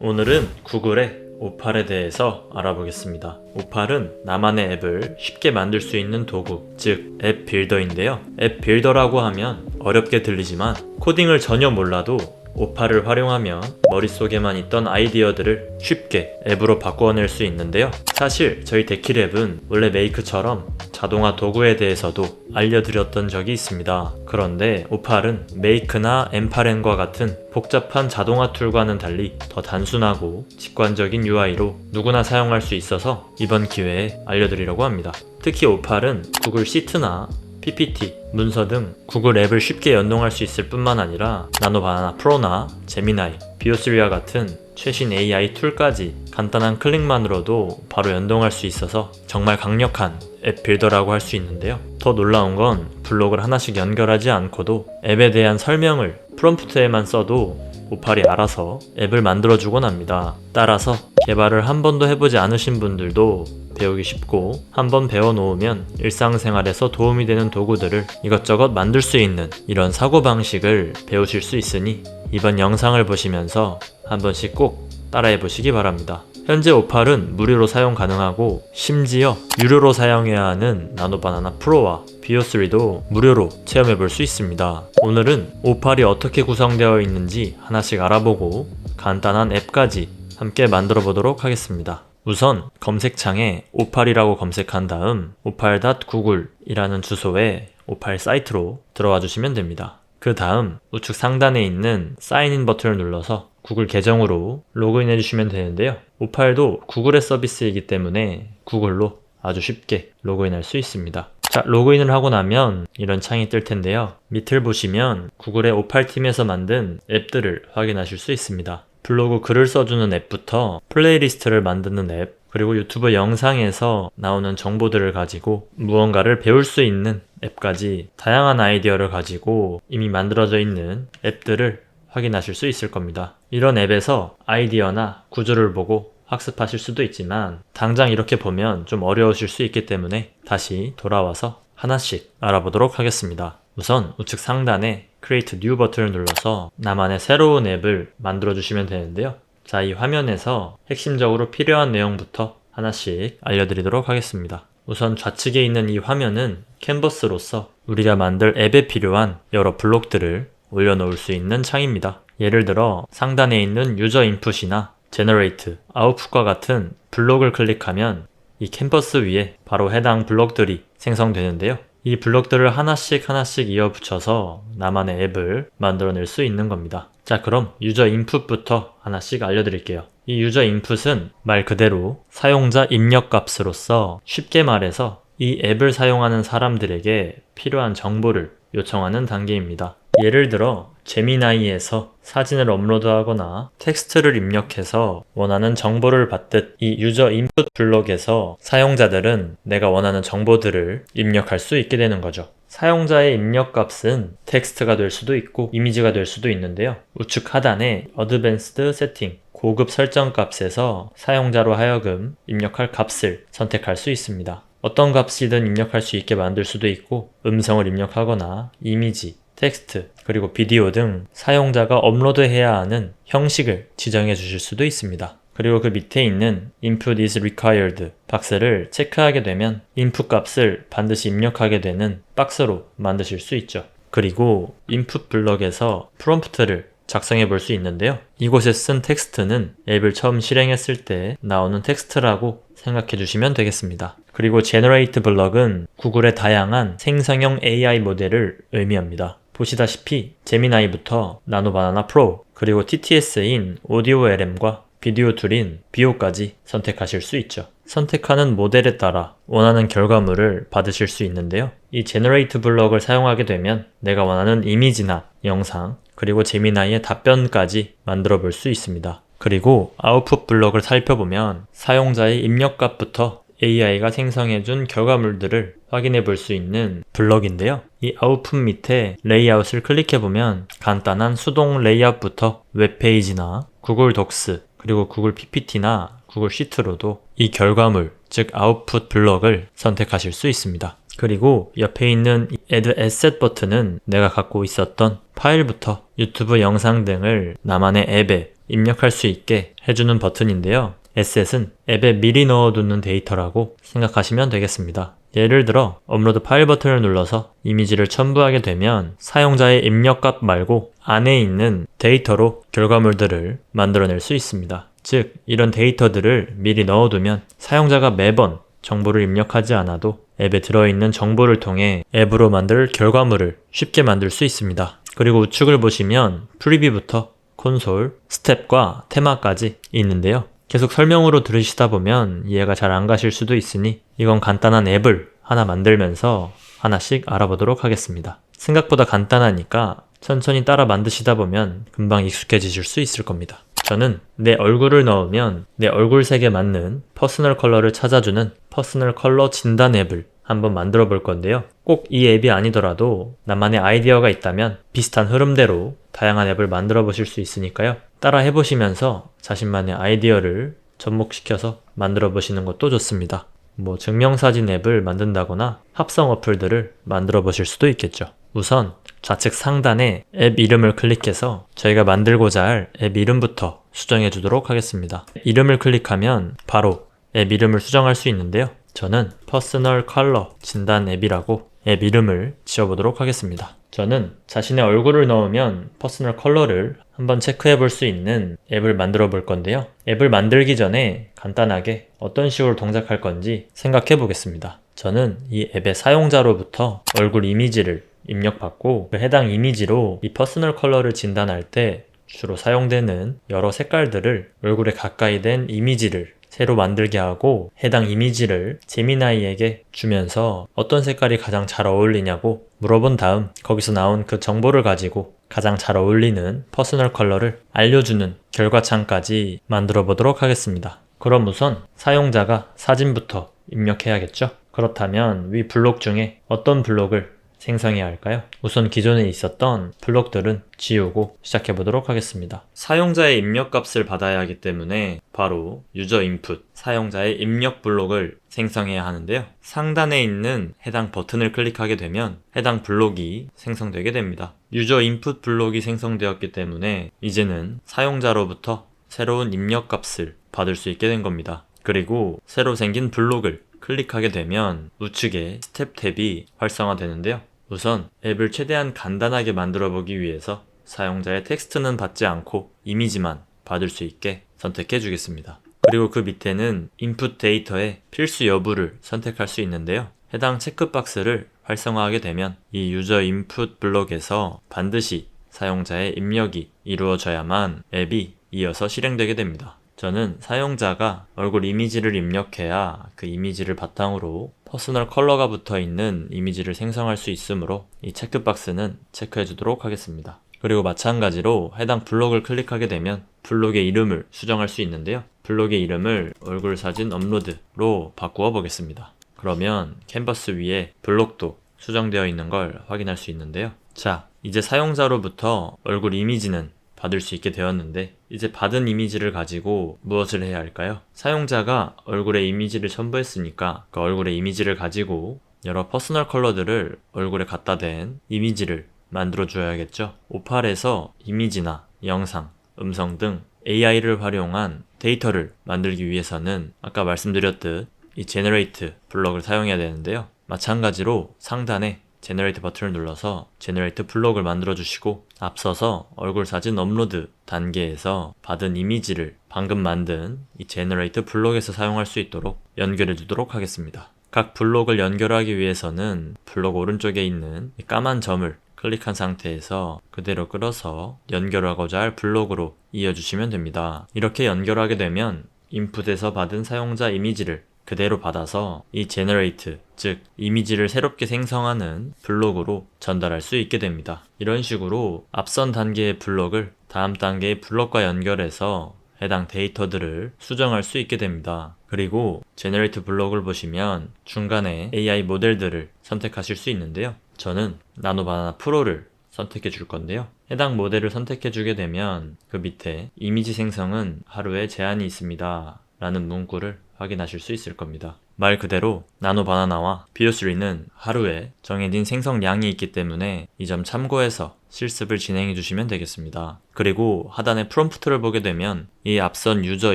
오늘은 구글의 오팔에 대해서 알아보겠습니다. 오팔은 나만의 앱을 쉽게 만들 수 있는 도구, 즉 앱 빌더인데요. 앱 빌더라고 하면 어렵게 들리지만 코딩을 전혀 몰라도 오팔을 활용하면 머릿속에만 있던 아이디어들을 쉽게 앱으로 바꿔낼 수 있는데요. 사실 저희 데키랩은 원래 메이크처럼 자동화 도구에 대해서도 알려드렸던 적이 있습니다. 그런데 오팔은 메이크나 엠파렌과 같은 복잡한 자동화 툴과는 달리 더 단순하고 직관적인 UI로 누구나 사용할 수 있어서 이번 기회에 알려드리려고 합니다. 특히 오팔은 구글 시트나 PPT, 문서 등 구글 앱을 쉽게 연동할 수 있을 뿐만 아니라 나노바나나 프로나 제미나이, 비오스리아 같은 최신 AI 툴까지 간단한 클릭만으로도 바로 연동할 수 있어서 정말 강력한 앱 빌더라고 할 수 있는데요. 더 놀라운 건 블록을 하나씩 연결하지 않고도 앱에 대한 설명을 프롬프트에만 써도 오팔이 알아서 앱을 만들어주곤 합니다. 따라서 개발을 한 번도 해보지 않으신 분들도 배우기 쉽고 한번 배워놓으면 일상생활에서 도움이 되는 도구들을 이것저것 만들 수 있는 이런 사고방식을 배우실 수 있으니 이번 영상을 보시면서 한 번씩 꼭 따라해 보시기 바랍니다. 현재 오팔은 무료로 사용 가능하고 심지어 유료로 사용해야 하는 나노바나나 프로와 비오3도 무료로 체험해 볼 수 있습니다. 오늘은 오팔이 어떻게 구성되어 있는지 하나씩 알아보고 간단한 앱까지 함께 만들어 보도록 하겠습니다. 우선 검색창에 오팔이라고 검색한 다음 오팔.구글이라는 주소에 오팔 사이트로 들어와 주시면 됩니다. 그 다음 우측 상단에 있는 사인인 버튼을 눌러서 구글 계정으로 로그인해 주시면 되는데요. 오팔도 구글의 서비스이기 때문에 구글로 아주 쉽게 로그인할 수 있습니다. 자, 로그인을 하고 나면 이런 창이 뜰 텐데요. 밑을 보시면 구글의 오팔팀에서 만든 앱들을 확인하실 수 있습니다. 블로그 글을 써주는 앱부터 플레이리스트를 만드는 앱, 그리고 유튜브 영상에서 나오는 정보들을 가지고 무언가를 배울 수 있는 앱까지 다양한 아이디어를 가지고 이미 만들어져 있는 앱들을 확인하실 수 있을 겁니다. 이런 앱에서 아이디어나 구조를 보고 학습하실 수도 있지만 당장 이렇게 보면 좀 어려우실 수 있기 때문에 다시 돌아와서 하나씩 알아보도록 하겠습니다. 우선 우측 상단에 Create New 버튼을 눌러서 나만의 새로운 앱을 만들어 주시면 되는데요. 자, 이 화면에서 핵심적으로 필요한 내용부터 하나씩 알려드리도록 하겠습니다. 우선 좌측에 있는 이 화면은 캔버스로서 우리가 만들 앱에 필요한 여러 블록들을 올려놓을 수 있는 창입니다. 예를 들어 상단에 있는 유저 인풋이나 제너레이트, 아웃풋과 같은 블록을 클릭하면 이 캔버스 위에 바로 해당 블록들이 생성되는데요. 이 블록들을 하나씩 하나씩 이어 붙여서 나만의 앱을 만들어낼 수 있는 겁니다. 자, 그럼 유저 인풋부터 하나씩 알려드릴게요. 이 유저 인풋은 말 그대로 사용자 입력 값으로서 쉽게 말해서 이 앱을 사용하는 사람들에게 필요한 정보를 요청하는 단계입니다. 예를 들어 제미나이에서 사진을 업로드하거나 텍스트를 입력해서 원하는 정보를 받듯 이 유저 인풋 블록에서 사용자들은 내가 원하는 정보들을 입력할 수 있게 되는 거죠. 사용자의 입력 값은 텍스트가 될 수도 있고 이미지가 될 수도 있는데요. 우측 하단에 어드밴스드 세팅 고급 설정 값에서 사용자로 하여금 입력할 값을 선택할 수 있습니다. 어떤 값이든 입력할 수 있게 만들 수도 있고 음성을 입력하거나 이미지, 텍스트, 그리고 비디오 등 사용자가 업로드해야 하는 형식을 지정해 주실 수도 있습니다. 그리고 그 밑에 있는 input is required 박스를 체크하게 되면 input 값을 반드시 입력하게 되는 박스로 만드실 수 있죠. 그리고 input 블럭에서 프롬프트를 작성해 볼 수 있는데요. 이곳에 쓴 텍스트는 앱을 처음 실행했을 때 나오는 텍스트라고 생각해 주시면 되겠습니다. 그리고 generate 블럭은 구글의 다양한 생성형 AI 모델을 의미합니다. 보시다시피 제미나이부터 나노바나나 프로 그리고 TTS인 오디오 LM과 비디오 툴인 비오까지 선택하실 수 있죠. 선택하는 모델에 따라 원하는 결과물을 받으실 수 있는데요. 이 제너레이트 블럭을 사용하게 되면 내가 원하는 이미지나 영상 그리고 제미나이의 답변까지 만들어 볼 수 있습니다. 그리고 아웃풋 블럭을 살펴보면 사용자의 입력값부터 AI가 생성해준 결과물들을 확인해 볼 수 있는 블럭인데요. 이 아웃풋 밑에 레이아웃을 클릭해 보면 간단한 수동 레이아웃부터 웹페이지나 구글 독스 그리고 구글 PPT나 구글 시트로도 이 결과물, 즉 아웃풋 블럭을 선택하실 수 있습니다. 그리고 옆에 있는 이 Add Asset 버튼은 내가 갖고 있었던 파일부터 유튜브 영상 등을 나만의 앱에 입력할 수 있게 해주는 버튼인데요. 에셋은 앱에 미리 넣어두는 데이터라고 생각하시면 되겠습니다. 예를 들어 업로드 파일 버튼을 눌러서 이미지를 첨부하게 되면 사용자의 입력값 말고 안에 있는 데이터로 결과물들을 만들어낼 수 있습니다. 즉, 이런 데이터들을 미리 넣어두면 사용자가 매번 정보를 입력하지 않아도 앱에 들어있는 정보를 통해 앱으로 만들 결과물을 쉽게 만들 수 있습니다. 그리고 우측을 보시면 프리뷰부터 콘솔, 스텝과 테마까지 있는데요. 계속 설명으로 들으시다 보면 이해가 잘 안 가실 수도 있으니 이건 간단한 앱을 하나 만들면서 하나씩 알아보도록 하겠습니다. 생각보다 간단하니까 천천히 따라 만드시다 보면 금방 익숙해지실 수 있을 겁니다. 저는 내 얼굴을 넣으면 내 얼굴 색에 맞는 퍼스널 컬러를 찾아주는 퍼스널 컬러 진단 앱을 한번 만들어 볼 건데요. 꼭 이 앱이 아니더라도 나만의 아이디어가 있다면 비슷한 흐름대로 다양한 앱을 만들어 보실 수 있으니까요. 따라 해보시면서 자신만의 아이디어를 접목시켜서 만들어 보시는 것도 좋습니다. 뭐 증명사진 앱을 만든다거나 합성 어플들을 만들어 보실 수도 있겠죠. 우선 좌측 상단에 앱 이름을 클릭해서 저희가 만들고자 할 앱 이름부터 수정해 주도록 하겠습니다. 이름을 클릭하면 바로 앱 이름을 수정할 수 있는데요. 저는 퍼스널 컬러 진단 앱이라고 앱 이름을 지어보도록 하겠습니다. 저는 자신의 얼굴을 넣으면 퍼스널 컬러를 한번 체크해 볼 수 있는 앱을 만들어 볼 건데요. 앱을 만들기 전에 간단하게 어떤 식으로 동작할 건지 생각해 보겠습니다. 저는 이 앱의 사용자로부터 얼굴 이미지를 입력받고 그 해당 이미지로 이 퍼스널 컬러를 진단할 때 주로 사용되는 여러 색깔들을 얼굴에 가까이 된 이미지를 새로 만들게 하고 해당 이미지를 제미나이에게 주면서 어떤 색깔이 가장 잘 어울리냐고 물어본 다음 거기서 나온 그 정보를 가지고 가장 잘 어울리는 퍼스널 컬러를 알려주는 결과창까지 만들어 보도록 하겠습니다. 그럼 우선 사용자가 사진부터 입력해야겠죠? 그렇다면 위 블록 중에 어떤 블록을 생성해야 할까요? 우선 기존에 있었던 블록들은 지우고 시작해 보도록 하겠습니다. 사용자의 입력 값을 받아야 하기 때문에 바로 유저 인풋, 사용자의 입력 블록을 생성해야 하는데요. 상단에 있는 해당 버튼을 클릭하게 되면 해당 블록이 생성되게 됩니다. 유저 인풋 블록이 생성되었기 때문에 이제는 사용자로부터 새로운 입력 값을 받을 수 있게 된 겁니다. 그리고 새로 생긴 블록을 클릭하게 되면 우측에 스텝 탭이 활성화되는데요. 우선 앱을 최대한 간단하게 만들어 보기 위해서 사용자의 텍스트는 받지 않고 이미지만 받을 수 있게 선택해 주겠습니다. 그리고 그 밑에는 인풋 데이터의 필수 여부를 선택할 수 있는데요. 해당 체크박스를 활성화하게 되면 이 유저 인풋 블록에서 반드시 사용자의 입력이 이루어져야만 앱이 이어서 실행되게 됩니다. 저는 사용자가 얼굴 이미지를 입력해야 그 이미지를 바탕으로 퍼스널 컬러가 붙어 있는 이미지를 생성할 수 있으므로 이 체크박스는 체크해 주도록 하겠습니다. 그리고 마찬가지로 해당 블록을 클릭하게 되면 블록의 이름을 수정할 수 있는데요. 블록의 이름을 얼굴 사진 업로드로 바꾸어 보겠습니다. 그러면 캔버스 위에 블록도 수정되어 있는 걸 확인할 수 있는데요. 자, 이제 사용자로부터 얼굴 이미지는 받을 수 있게 되었는데 이제 받은 이미지를 가지고 무엇을 해야 할까요? 사용자가 얼굴에 이미지를 첨부했으니까 그 얼굴의 이미지를 가지고 여러 퍼스널 컬러들을 얼굴에 갖다 댄 이미지를 만들어 줘야겠죠. 오팔에서 이미지나 영상, 음성 등 AI를 활용한 데이터를 만들기 위해서는 아까 말씀드렸듯 이 제너레이트 블럭을 사용해야 되는데요. 마찬가지로 상단에 제너레이트 버튼을 눌러서 제너레이트 블록을 만들어 주시고 앞서서 얼굴 사진 업로드 단계에서 받은 이미지를 방금 만든 이 제너레이트 블록에서 사용할 수 있도록 연결해 두도록 하겠습니다. 각 블록을 연결하기 위해서는 블록 오른쪽에 있는 이 까만 점을 클릭한 상태에서 그대로 끌어서 연결하고자 할 블록으로 이어주시면 됩니다. 이렇게 연결하게 되면 인풋에서 받은 사용자 이미지를 그대로 받아서 이 generate, 즉 이미지를 새롭게 생성하는 블록으로 전달할 수 있게 됩니다. 이런 식으로 앞선 단계의 블록을 다음 단계의 블록과 연결해서 해당 데이터들을 수정할 수 있게 됩니다. 그리고 제너레이트 블록을 보시면 중간에 AI 모델들을 선택하실 수 있는데요. 저는 나노바나나 프로를 선택해 줄 건데요. 해당 모델을 선택해 주게 되면 그 밑에 이미지 생성은 하루에 제한이 있습니다. 라는 문구를 확인하실 수 있을 겁니다. 말 그대로 나노 바나나와 비오3는 하루에 정해진 생성량이 있기 때문에 이 점 참고해서 실습을 진행해 주시면 되겠습니다. 그리고 하단에 프롬프트를 보게 되면 이 앞선 유저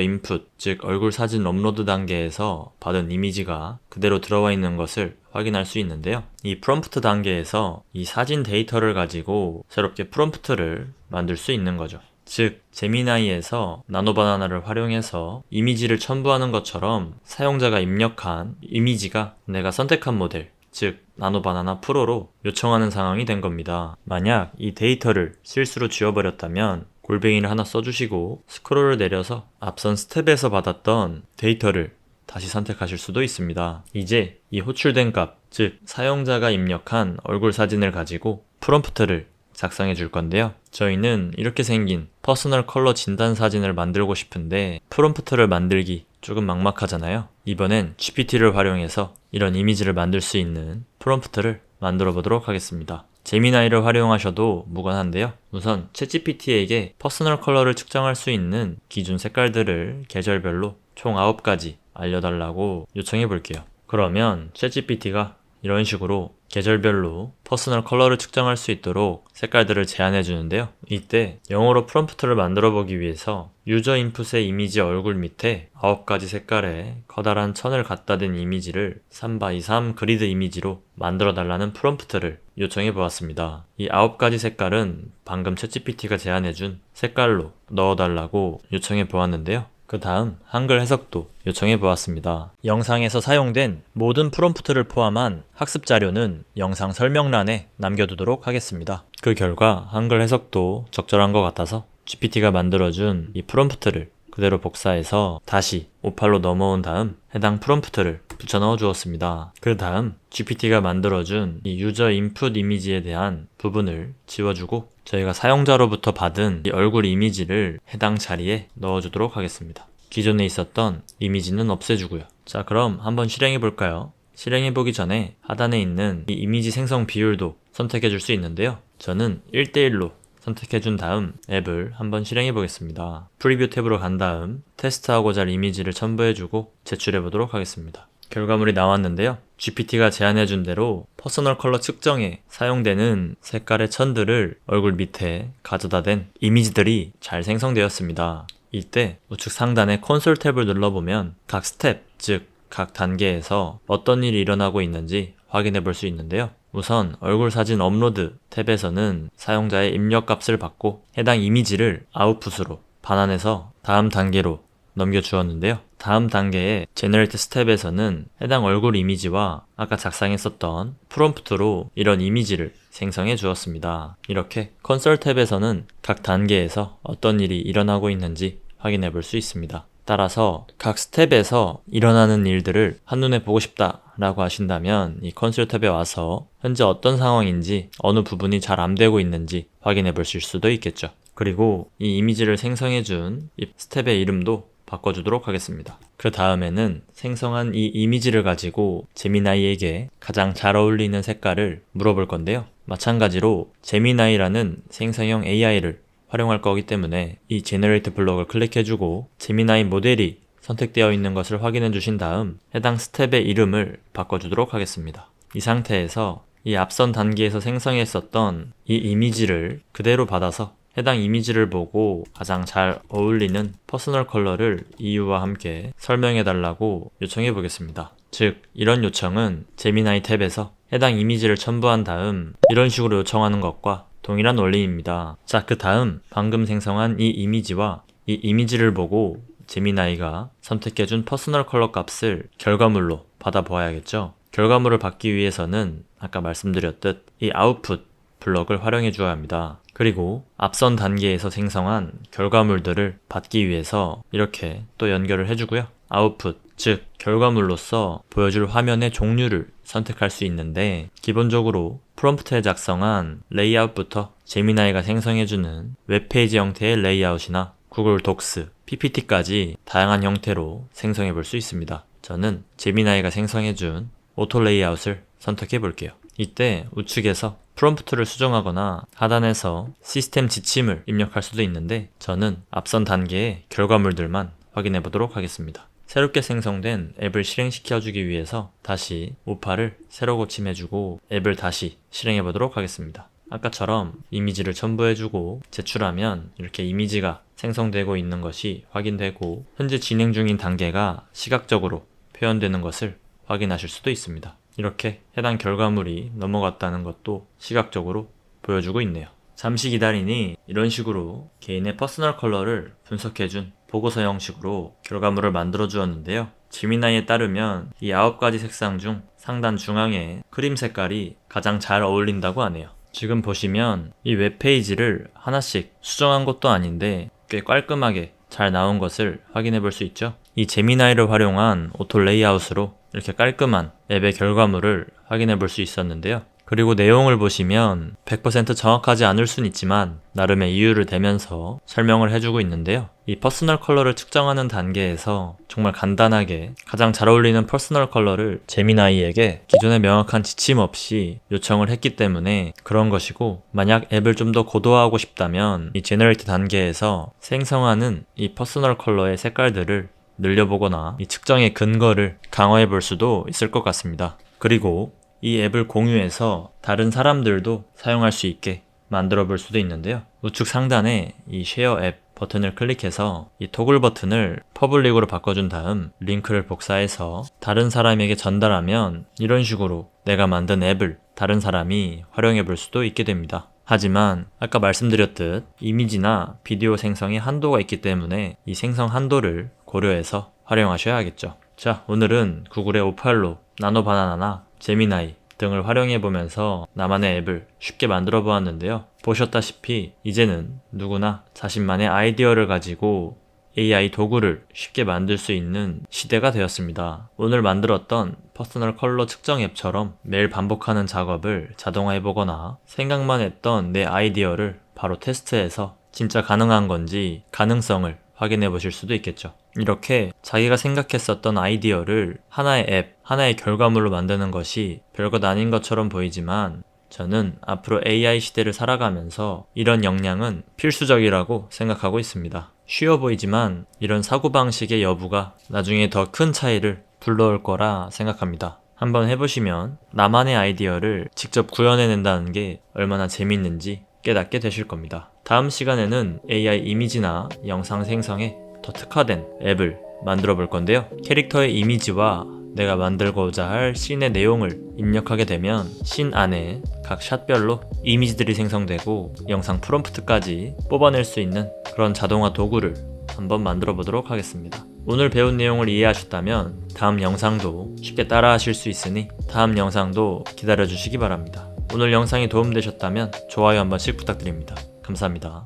인풋, 즉 얼굴 사진 업로드 단계에서 받은 이미지가 그대로 들어와 있는 것을 확인할 수 있는데요. 이 프롬프트 단계에서 이 사진 데이터를 가지고 새롭게 프롬프트를 만들 수 있는 거죠. 즉, 제미나이에서 나노바나나를 활용해서 이미지를 첨부하는 것처럼 사용자가 입력한 이미지가 내가 선택한 모델, 즉 나노바나나 프로로 요청하는 상황이 된 겁니다. 만약 이 데이터를 실수로 지워버렸다면 골뱅이를 하나 써주시고 스크롤을 내려서 앞선 스텝에서 받았던 데이터를 다시 선택하실 수도 있습니다. 이제 이 호출된 값, 즉 사용자가 입력한 얼굴 사진을 가지고 프롬프트를 작성해 줄 건데요. 저희는 이렇게 생긴 퍼스널 컬러 진단 사진을 만들고 싶은데 프롬프트를 만들기 조금 막막하잖아요. 이번엔 GPT를 활용해서 이런 이미지를 만들 수 있는 프롬프트를 만들어 보도록 하겠습니다. 제미나이를 활용하셔도 무관한데요. 우선 챗GPT에게 퍼스널 컬러를 측정할 수 있는 기준 색깔들을 계절별로 총 9가지 알려달라고 요청해 볼게요. 그러면 챗GPT가 이런 식으로 계절별로 퍼스널 컬러를 측정할 수 있도록 색깔들을 제안해 주는데요. 이때 영어로 프롬프트를 만들어 보기 위해서 유저 인풋의 이미지 얼굴 밑에 9가지 색깔의 커다란 천을 갖다 댄 이미지를 3x3 그리드 이미지로 만들어 달라는 프롬프트를 요청해 보았습니다. 이 9가지 색깔은 방금 챗GPT가 제안해 준 색깔로 넣어 달라고 요청해 보았는데요. 그 다음 한글 해석도 요청해 보았습니다. 영상에서 사용된 모든 프롬프트를 포함한 학습 자료는 영상 설명란에 남겨두도록 하겠습니다. 그 결과 한글 해석도 적절한 것 같아서 GPT가 만들어준 이 프롬프트를 그대로 복사해서 다시 오팔로 넘어온 다음 해당 프롬프트를 붙여 넣어 주었습니다. 그 다음 GPT가 만들어준 이 유저 인풋 이미지에 대한 부분을 지워주고 저희가 사용자로부터 받은 이 얼굴 이미지를 해당 자리에 넣어주도록 하겠습니다. 기존에 있었던 이미지는 없애주고요. 자, 그럼 한번 실행해 볼까요? 실행해 보기 전에 하단에 있는 이 이미지 생성 비율도 선택해 줄 수 있는데요. 저는 1대1로 선택해 준 다음 앱을 한번 실행해 보겠습니다. 프리뷰 탭으로 간 다음 테스트하고자 할 이미지를 첨부해 주고 제출해 보도록 하겠습니다. 결과물이 나왔는데요. GPT가 제안해 준 대로 퍼스널 컬러 측정에 사용되는 색깔의 천들을 얼굴 밑에 가져다 댄 이미지들이 잘 생성되었습니다. 이때 우측 상단의 콘솔 탭을 눌러보면 각 스텝, 즉 각 단계에서 어떤 일이 일어나고 있는지 확인해 볼 수 있는데요. 우선 얼굴 사진 업로드 탭에서는 사용자의 입력 값을 받고 해당 이미지를 아웃풋으로 반환해서 다음 단계로 넘겨 주었는데요. 다음 단계의 제너레이트 스텝에서는 해당 얼굴 이미지와 아까 작성했었던 프롬프트로 이런 이미지를 생성해 주었습니다. 이렇게 컨설 탭에서는 각 단계에서 어떤 일이 일어나고 있는지 확인해 볼 수 있습니다. 따라서 각 스텝에서 일어나는 일들을 한눈에 보고 싶다 라고 하신다면 이 컨솔 탭에 와서 현재 어떤 상황인지 어느 부분이 잘 안 되고 있는지 확인해 보실 수도 있겠죠. 그리고 이 이미지를 생성해 준 이 스텝의 이름도 바꿔주도록 하겠습니다. 그 다음에는 생성한 이 이미지를 가지고 제미나이에게 가장 잘 어울리는 색깔을 물어볼 건데요. 마찬가지로 제미나이라는 생성형 AI를 활용할 거기 때문에 이 제너레이트 블록을 클릭해주고 제미나이 모델이 선택되어 있는 것을 확인해 주신 다음 해당 스텝의 이름을 바꿔주도록 하겠습니다. 이 상태에서 이 앞선 단계에서 생성했었던 이 이미지를 그대로 받아서 해당 이미지를 보고 가장 잘 어울리는 퍼스널 컬러를 이유와 함께 설명해 달라고 요청해 보겠습니다. 즉, 이런 요청은 제미나이 탭에서 해당 이미지를 첨부한 다음 이런 식으로 요청하는 것과 동일한 원리입니다. 자, 그 다음 방금 생성한 이 이미지와 이 이미지를 보고 제미나이가 선택해준 퍼스널 컬러 값을 결과물로 받아보아야겠죠. 결과물을 받기 위해서는 아까 말씀드렸듯 이 아웃풋 블럭을 활용해 주어야 합니다. 그리고 앞선 단계에서 생성한 결과물들을 받기 위해서 이렇게 또 연결을 해주고요. 아웃풋, 즉 결과물로서 보여줄 화면의 종류를 선택할 수 있는데 기본적으로 프롬프트에 작성한 레이아웃부터 제미나이가 생성해주는 웹페이지 형태의 레이아웃이나 구글 독스, PPT까지 다양한 형태로 생성해 볼 수 있습니다. 저는 제미나이가 생성해준 오토 레이아웃을 선택해 볼게요. 이때 우측에서 프롬프트를 수정하거나 하단에서 시스템 지침을 입력할 수도 있는데 저는 앞선 단계의 결과물들만 확인해 보도록 하겠습니다. 새롭게 생성된 앱을 실행시켜 주기 위해서 다시 오파를 새로 고침해주고 앱을 다시 실행해 보도록 하겠습니다. 아까처럼 이미지를 첨부해주고 제출하면 이렇게 이미지가 생성되고 있는 것이 확인되고 현재 진행 중인 단계가 시각적으로 표현되는 것을 확인하실 수도 있습니다. 이렇게 해당 결과물이 넘어갔다는 것도 시각적으로 보여주고 있네요. 잠시 기다리니 이런 식으로 개인의 퍼스널 컬러를 분석해준 보고서 형식으로 결과물을 만들어 주었는데요. 지미나이에 따르면 이 9가지 색상 중 상단 중앙에 크림 색깔이 가장 잘 어울린다고 하네요. 지금 보시면 이 웹페이지를 하나씩 수정한 것도 아닌데 꽤 깔끔하게 잘 나온 것을 확인해 볼 수 있죠. 이 제미나이를 활용한 오토 레이아웃으로 이렇게 깔끔한 앱의 결과물을 확인해 볼 수 있었는데요. 그리고 내용을 보시면 100% 정확하지 않을 순 있지만 나름의 이유를 대면서 설명을 해주고 있는데요. 이 퍼스널 컬러를 측정하는 단계에서 정말 간단하게 가장 잘 어울리는 퍼스널 컬러를 제미나이에게 기존의 명확한 지침 없이 요청을 했기 때문에 그런 것이고 만약 앱을 좀 더 고도화하고 싶다면 이 제너레이트 단계에서 생성하는 이 퍼스널 컬러의 색깔들을 늘려보거나 이 측정의 근거를 강화해 볼 수도 있을 것 같습니다. 그리고 이 앱을 공유해서 다른 사람들도 사용할 수 있게 만들어 볼 수도 있는데요. 우측 상단에 이 쉐어 앱 버튼을 클릭해서 이 토글 버튼을 퍼블릭으로 바꿔준 다음 링크를 복사해서 다른 사람에게 전달하면 이런 식으로 내가 만든 앱을 다른 사람이 활용해 볼 수도 있게 됩니다. 하지만 아까 말씀드렸듯 이미지나 비디오 생성에 한도가 있기 때문에 이 생성 한도를 고려해서 활용하셔야겠죠. 자, 오늘은 구글의 오팔로, 나노바나나나 제미나이 등을 활용해 보면서 나만의 앱을 쉽게 만들어 보았는데요. 보셨다시피 이제는 누구나 자신만의 아이디어를 가지고 AI 도구를 쉽게 만들 수 있는 시대가 되었습니다. 오늘 만들었던 퍼스널 컬러 측정 앱처럼 매일 반복하는 작업을 자동화해 보거나 생각만 했던 내 아이디어를 바로 테스트해서 진짜 가능한 건지 가능성을 확인해 보실 수도 있겠죠. 이렇게 자기가 생각했었던 아이디어를 하나의 앱, 하나의 결과물로 만드는 것이 별것 아닌 것처럼 보이지만 저는 앞으로 AI 시대를 살아가면서 이런 역량은 필수적이라고 생각하고 있습니다. 쉬워 보이지만 이런 사고방식의 여부가 나중에 더 큰 차이를 불러올 거라 생각합니다. 한번 해보시면 나만의 아이디어를 직접 구현해낸다는 게 얼마나 재밌는지 깨닫게 되실 겁니다. 다음 시간에는 AI 이미지나 영상 생성에 더 특화된 앱을 만들어 볼 건데요. 캐릭터의 이미지와 내가 만들고자 할 씬의 내용을 입력하게 되면 씬 안에 각 샷별로 이미지들이 생성되고 영상 프롬프트까지 뽑아낼 수 있는 그런 자동화 도구를 한번 만들어 보도록 하겠습니다. 오늘 배운 내용을 이해하셨다면 다음 영상도 쉽게 따라 하실 수 있으니 다음 영상도 기다려 주시기 바랍니다. 오늘 영상이 도움되셨다면 좋아요 한 번씩 부탁드립니다. 감사합니다.